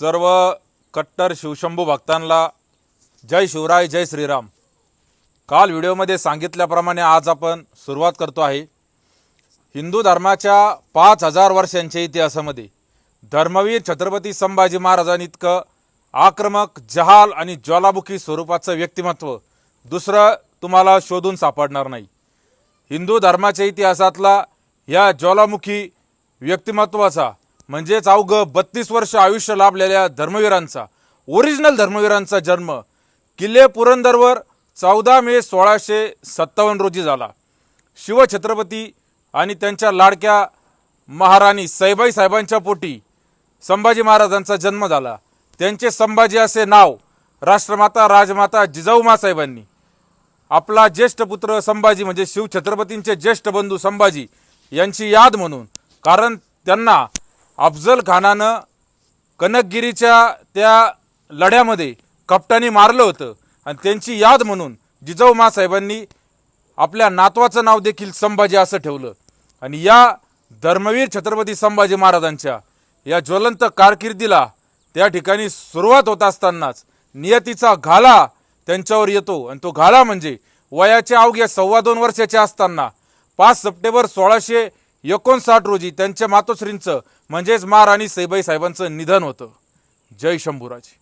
सर्व कट्टर शिवशंभू भक्तांना जय शिवराय जय श्रीराम. काल व्हिडिओमध्ये सांगितल्याप्रमाणे आज आपण सुरुवात करतो आहे. हिंदू धर्माच्या पाच हजार वर्षांच्या इतिहासामध्ये धर्मवीर छत्रपती संभाजी महाराजांइतकं आक्रमक जहाल आणि ज्वालामुखी स्वरूपाचं व्यक्तिमत्व दुसरं तुम्हाला शोधून सापडणार नाही. हिंदू धर्माच्या इतिहासातला या ज्वालामुखी व्यक्तिमत्वाचा म्हणजेच अवघं बत्तीस वर्ष आयुष्य लाभलेल्या धर्मवीरांचा ओरिजिनल धर्मवीरांचा जन्म किल्ले पुरंदरवर चौदा मे सोळाशे सत्तावन्न रोजी झाला. शिवछत्रपती आणि त्यांच्या लाडक्या महाराणी सैबाई साहेबांच्या पोटी संभाजी महाराजांचा जन्म झाला. त्यांचे संभाजी असे नाव राष्ट्रमाता राजमाता जिजाऊमा साहेबांनी. आपला ज्येष्ठ पुत्र संभाजी म्हणजे शिवछत्रपतींचे ज्येष्ठ बंधू संभाजी यांची याद म्हणून कारण त्यांना अफजल खानानं कनकगिरीच्या त्या लढ्यामध्ये कप्तानी मारलं होतं. आणि त्यांची याद म्हणून जिजाऊ मासाहेबांनी आपल्या नातवाचं नाव देखील संभाजी असं ठेवलं. आणि या धर्मवीर छत्रपती संभाजी महाराजांच्या या ज्वलंत कारकिर्दीला त्या ठिकाणी सुरुवात होत असतानाच नियतीचा घाला त्यांच्यावर येतो. आणि तो घाला म्हणजे वयाच्या अवघ्या सव्वा दोन वर्षाचे असताना पाच सप्टेंबर सोळाशे एकोणसाठ रोजी त्यांच्या मातोश्रींचं म्हणजेच महाराणी सैबाई साहेबांचं निधन होतं. जय शंभूराजी.